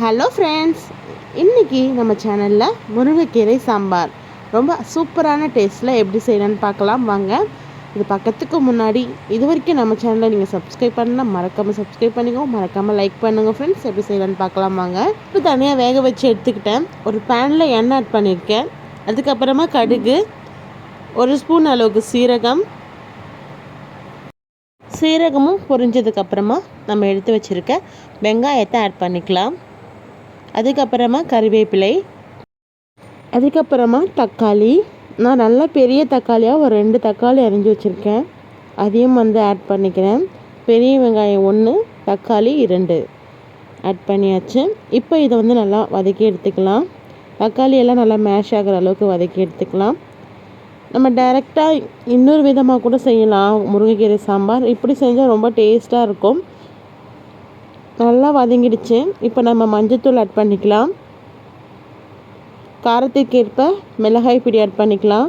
Hello friends இன்றைக்கி நம்ம சேனலில் முருங்கைக்கீரை சாம்பார். ரொம்ப சூப்பரான டேஸ்ட்டில் எப்படி செய்யலான்னு பார்க்கலாம். வாங்க இது பக்கத்துக்கு முன்னாடி இது வரைக்கும் நம்ம சேனலை நீங்கள் சப்ஸ்கிரைப் பண்ணால் மறக்காமல் சப்ஸ்கிரைப் பண்ணிக்கோங்க. மறக்காமல் லைக் பண்ணுங்கள் ஃப்ரெண்ட்ஸ் எப்படி செய்யலான்னு பார்க்கலாம் வாங்க. இப்போ தனியாக வேக வச்சு எடுத்துக்கிட்டேன். ஒரு பேனில் எண்ணெய் ஆட் பண்ணியிருக்கேன். அதுக்கப்புறமா கடுகு ஒரு ஸ்பூன் அளவுக்கு சீரகம். சீரகமும் பொரிஞ்சதுக்கப்புறமா நம்ம எடுத்து வச்சுருக்க வெங்காயத்தை ஆட் பண்ணிக்கலாம். அதுக்கப்புறமா கறிவேப்பிலை அதுக்கப்புறமா தக்காளி. நான் நல்லா பெரிய தக்காளியாக ஒரு ரெண்டு தக்காளி அரிஞ்சு வச்சுருக்கேன். அதையும் வந்து ஆட் பண்ணிக்கிறேன். பெரிய வெங்காயம் ஒன்று தக்காளி இரண்டு ஆட் பண்ணியாச்சு. இப்போ இதை வந்து நல்லா வதக்கி எடுத்துக்கலாம். தக்காளி எல்லாம் நல்லா மேஷ் ஆகிற அளவுக்கு வதக்கி எடுத்துக்கலாம். நம்ம டைரெக்டாக இன்னொரு விதமாக கூட செய்யலாம். முருங்கைக்கீரை சாம்பார். இப்படி செஞ்சால் ரொம்ப டேஸ்ட்டாக இருக்கும். நல்லா வதங்கிடுச்சு. இப்போ நம்ம மஞ்சத்தூள் ஆட் பண்ணிக்கலாம். காரத்திற்கேற்ப மிளகாய் பிடி ஆட் பண்ணிக்கலாம்.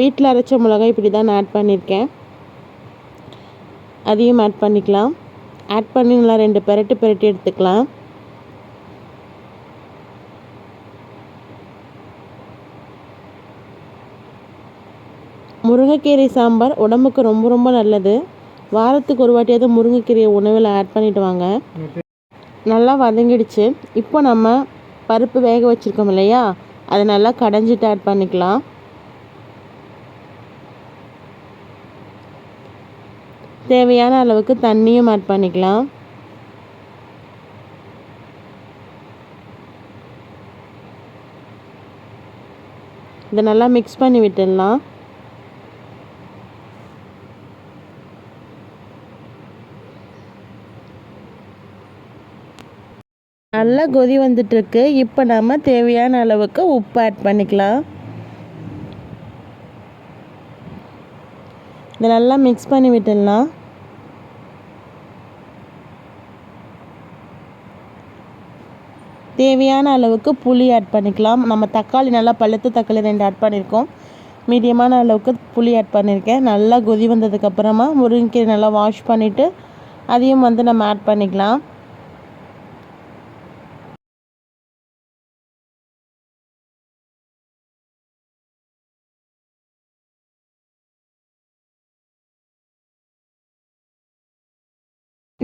வீட்டில் அரைச்ச மிளகாய் பிடி தான் நான் ஆட் பண்ணியிருக்கேன். அதையும் ஆட் பண்ணிக்கலாம். ஆட் பண்ணி நல்லா ரெண்டு பெரட்டு பெரட்டி எடுத்துக்கலாம். முருங்கைக்கீரை சாம்பார் உடம்புக்கு ரொம்ப ரொம்ப நல்லது. வாரத்துக்கு ஒரு வாட்டியாவது முருங்கைக்கீரையை உணவில் ஆட் பண்ணிட்டு வாங்க. நல்லா வதங்கிடுச்சு. இப்போ நம்ம பருப்பு வேக வச்சுருக்கோம் இல்லையா? அதை நல்லா கடைஞ்சிட்டு ஆட் பண்ணிக்கலாம். தேவையான அளவுக்கு தண்ணியும் ஆட் பண்ணிக்கலாம். இதை நல்லா மிக்ஸ் பண்ணி விட்டுடலாம். நல்லா கொதி வந்துட்டுருக்கு. இப்போ நம்ம தேவையான அளவுக்கு உப்பு ஆட் பண்ணிக்கலாம். இதை நல்லா மிக்ஸ் பண்ணி விட்டுடலாம். தேவையான அளவுக்கு புளி ஆட் பண்ணிக்கலாம். நம்ம தக்காளி நல்லா பழுத்த தக்காளி ரெண்டு ஆட் பண்ணியிருக்கோம் மீடியமான அளவுக்கு புளி ஆட் பண்ணியிருக்கேன் நல்லா கொதி வந்ததுக்கப்புறமா முருங்கைக்கீரை நல்லா வாஷ் பண்ணிவிட்டு அதையும் வந்து நம்ம ஆட் பண்ணிக்கலாம்.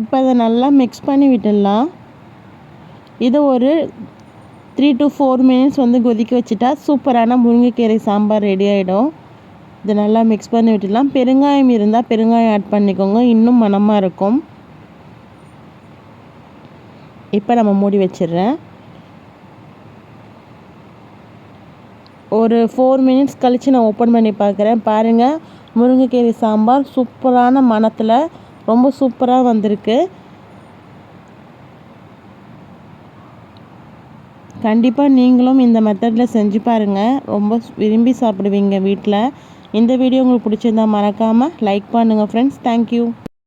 இப்போ அதை நல்லா மிக்ஸ் பண்ணி விட்டுடலாம். இதை ஒரு த்ரீ டு ஃபோர் மினிட்ஸ் வந்து கொதிக்க வச்சுட்டா சூப்பரான முருங்கைக்கீரை சாம்பார் ரெடி ஆகிடும் இதை நல்லா மிக்ஸ் பண்ணி விட்டுடலாம். பெருங்காயம் இருந்தால் பெருங்காயம் ஆட் பண்ணிக்கோங்க. இன்னும் மனமாக இருக்கும். இப்போ நம்ம மூடி வச்சிடுறேன். ஒரு ஃபோர் மினிட்ஸ் கழித்து நான் ஓப்பன் பண்ணி பார்க்குறேன். பாருங்கள் முருங்கைக்கீரை சாம்பார் சூப்பரான மனத்தில் ரொம்ப சூப்பராக வந்திருக்கு. கண்டிப்பாக நீங்களும் இந்த மெத்தடில் செஞ்சு பாருங்கள் ரொம்ப விரும்பி சாப்பிடுவீங்க வீட்டில் இந்த வீடியோ உங்களுக்கு பிடிச்சிருந்தா மறக்காமல் லைக் பண்ணுங்கள் ஃப்ரெண்ட்ஸ் தேங்க்யூ